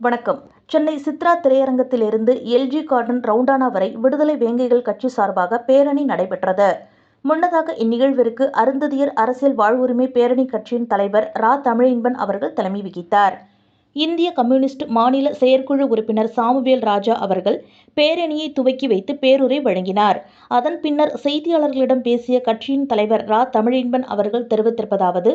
வணக்கம். சென்னை சித்ரா திரையரங்கத்திலிருந்து LG garden ரவுண்டானா வரை விடுதலை வேங்கைகள் கட்சி சார்பாக பேரணி நடைபெற்றது. முன்னதாக இந்நிகழ்விற்கு அருந்ததியர் அரசியல் வாழ்வுரிமை பேரணி கட்சியின் தலைவர் ரா தமிழின்பன் அவர்கள் தலைமை வகித்தார். இந்திய கம்யூனிஸ்ட் மாநில செயற்குழு உறுப்பினர் சாமுவேல் ராஜா அவர்கள் பேரணியை துவக்கி வைத்து பேருரை வழங்கினார். அதன் பின்னர் செய்தியாளர்களிடம் பேசிய கட்சியின் தலைவர் ரா தமிழின்பன் அவர்கள் தெரிவித்திருப்பதாவது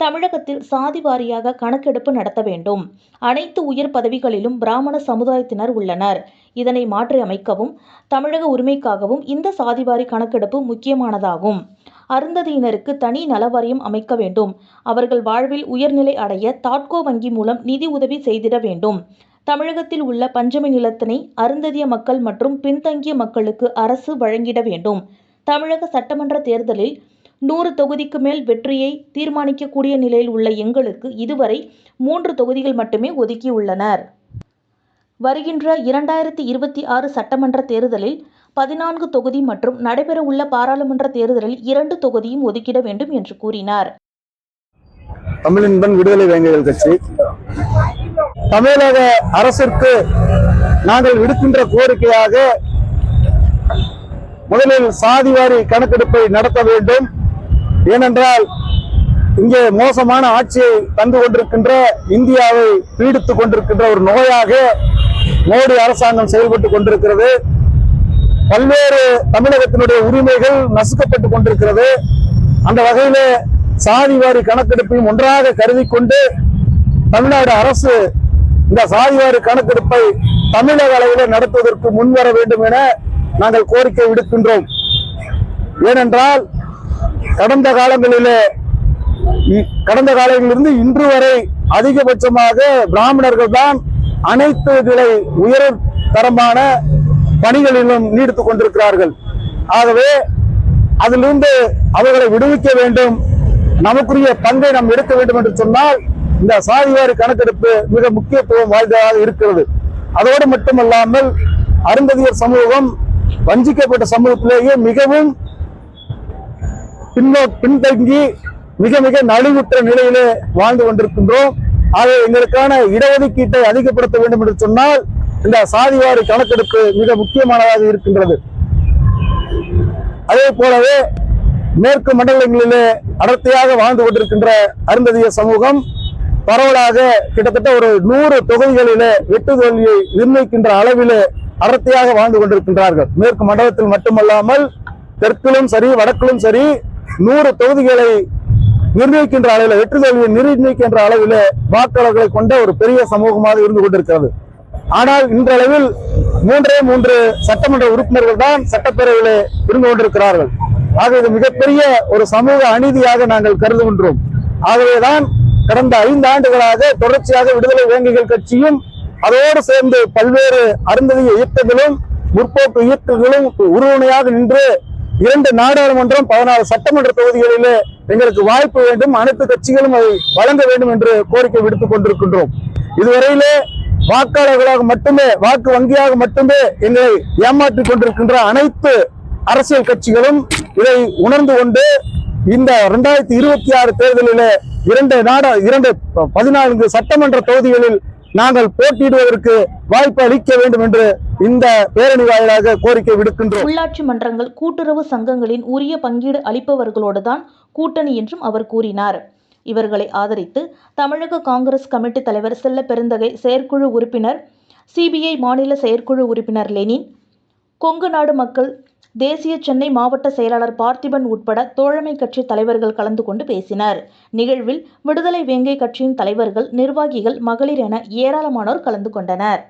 தமிழகத்தில் சாதி வாரியாக கணக்கெடுப்பு நடத்த வேண்டும். அனைத்து உயர் பதவிகளிலும் பிராமண சமுதாயத்தினர் உள்ளனர். இதனை மாற்றி அமைக்கவும் தமிழக உரிமைக்காகவும் இந்த சாதிவாரி கணக்கெடுப்பு முக்கியமானதாகும். அருந்ததியினருக்கு தனி நலவாரியம் அமைக்க வேண்டும். அவர்கள் வாழ்வில் உயர்நிலை அடைய தாட்கோ வங்கி மூலம் நிதி உதவி செய்திட வேண்டும். தமிழகத்தில் உள்ள பஞ்சமி நிலத்தினை அருந்ததிய மக்கள் மற்றும் பின்தங்கிய மக்களுக்கு அரசு வழங்கிட வேண்டும். தமிழக சட்டமன்ற தேர்தலில் நூறு தொகுதிக்கு மேல் வெற்றியை தீர்மானிக்கக்கூடிய நிலையில் உள்ள எங்களுக்கு இதுவரை மூன்று தொகுதிகள் மட்டுமே ஒதுக்கியுள்ளனர். வருகின்ற இரண்டாயிரத்தி இருபத்தி ஆறு சட்டமன்ற தேர்தலில் பதினான்கு தொகுதி மற்றும் நடைபெறவுள்ள பாராளுமன்ற தேர்தலில் இரண்டு தொகுதியும் ஒதுக்கிட வேண்டும் என்று கூறினார். தமிழின்பன் விடுதலை வேங்கைகள் கட்சி. தமிழக அரசிற்கு நாங்கள் விடுக்கின்ற கோரிக்கையாக முதலில் சாதிவாரி கணக்கெடுப்பை நடத்த வேண்டும். ஏனென்றால் இங்கே மோசமான ஆட்சியை தந்து கொண்டிருக்கின்ற இந்தியாவை பீடித்துக் கொண்டிருக்கின்ற ஒரு நோயாக மோடி அரசாங்கம் செயல்பட்டுக் கொண்டிருக்கிறது. பல்வேறு தமிழகத்தினுடைய உரிமைகள் நசுக்கப்பட்டுக் கொண்டிருக்கிறது. அந்த வகையிலே சாதிவாரி கணக்கெடுப்பையும் ஒன்றாக கருதி கொண்டு தமிழ்நாடு அரசு இந்த சாதிவாரி கணக்கெடுப்பை தமிழக அளவில் நடத்துவதற்கு முன்வர வேண்டும் என நாங்கள் கோரிக்கை விடுக்கின்றோம். ஏனென்றால் கடந்த காலங்களிலே இ- கடந்த காலங்களிலிருந்து இன்று வரை அதிகபட்சமாக பிராமணர்கள் தான் அனைத்து நிலை உயர் தரமான பணிகளிலும் நீடித்துக் கொண்டிருக்கிறார்கள். ஆகவே அதிலிருந்து அவர்களை விடுவிக்க வேண்டும். நமக்குரிய பங்கை நாம் எடுக்க வேண்டும் என்று சொன்னால் இந்த சாதிவாரி கணக்கெடுப்பு மிக முக்கியத்துவம் வாய்ந்ததாக இருக்கிறது. அதோடு மட்டுமல்லாமல் அருந்ததியர் சமூகம் வஞ்சிக்கப்பட்ட சமூகத்திலேயே மிகவும் பின்னோ பின்தங்கி மிக மிக நலிவுற்ற நிலையிலே வாழ்ந்து கொண்டிருக்கின்றோம். ஆகவே எங்களுக்கான இடஒதுக்கீட்டை அதிகப்படுத்த வேண்டும் என்று சொன்னால் இந்த சாதிவாரி கணக்கெடுப்பு மிக முக்கியமானதாக இருக்கின்றது. அதே போலவே மேற்கு மண்டலங்களிலே அடர்த்தியாக வாழ்ந்து கொண்டிருக்கின்ற அருந்ததிய சமூகம் பரவலாக கிட்டத்தட்ட ஒரு நூறு தொகுதிகளிலே வெட்டு தோல்வியை நிர்ணயிக்கின்ற அளவிலே அடர்த்தியாக வாழ்ந்து கொண்டிருக்கின்றார்கள். மேற்கு மண்டலத்தில் மட்டுமல்லாமல் தெற்கிலும் சரி வடக்கிலும் சரி நூறு தொகுதிகளை நிர்ணயிக்கின்ற அளவில் வெற்றி தோல்வியை நிர்ணயிக்கின்ற அளவில் வாக்காளர்களை கொண்ட ஒரு பெரிய சமூகமாக இருந்து கொண்டிருக்கிறது. ஆனால் இன்றளவில் மூன்றே மூன்று சட்டமன்ற உறுப்பினர்கள் தான் சட்டப்பேரவையில் இருந்து கொண்டிருக்கிறார்கள். ஆக இது மிகப்பெரிய ஒரு சமூக அநீதியாக நாங்கள் கருதுகின்றோம். ஆகவேதான் கடந்த ஐந்து ஆண்டுகளாக தொடர்ச்சியாக விடுதலை வேங்கிகள் கட்சியும் அதோடு சேர்ந்து பல்வேறு அருந்ததிய இயக்கங்களும் முற்போக்கு இயக்கங்களும் உறுதுணையாக நின்று இரண்டு நாடாளுமன்றம் பதினாறு சட்டமன்ற தொகுதிகளிலே எங்களுக்கு வாய்ப்பு வேண்டும் அனைத்து கட்சிகளும் அதை வழங்க வேண்டும் என்று கோரிக்கை விடுத்துக் கொண்டிருக்கின்றோம். இதுவரையிலே வாக்காளர்களாக மட்டுமே வாக்கு வங்கியாக மட்டுமே எங்களை ஏமாற்றிக் கொண்டிருக்கின்ற அனைத்து அரசியல் கட்சிகளும் இதை உணர்ந்து கொண்டு இந்த இரண்டாயிரத்தி இருபத்தி ஆறு தேர்தலிலே இரண்டு நாடா இரண்டு பதினான்கு சட்டமன்ற தொகுதிகளில் நாங்கள் போட்டியிடுவதற்கு வாய்ப்பு அளிக்க வேண்டும் என்று இந்த பேரணி வாயிலாக கோரிக்கை விடுக்கின்றோம். உள்ளாட்சி மன்றங்கள் கூட்டுறவு சங்கங்களின் உரிய பங்கீடு அளிப்பவர்களோடுதான் கூட்டணி என்றும் அவர் கூறினார். இவர்களை ஆதரித்து தமிழக காங்கிரஸ் கமிட்டி தலைவர் செல்ல பெருந்தகை செயற்குழு உறுப்பினர் சிபிஐ மாநில செயற்குழு உறுப்பினர் லெனின் கொங்கு நாடு மக்கள் தேசிய சென்னை மாவட்ட செயலாளர் பார்த்திபன் உட்பட தோழமை கட்சி தலைவர்கள் கலந்து கொண்டு பேசினர். நிகழ்வில் விடுதலை வேங்கை கட்சியின் தலைவர்கள் நிர்வாகிகள் மகளிர் என ஏராளமானோர் கலந்து கொண்டனர்.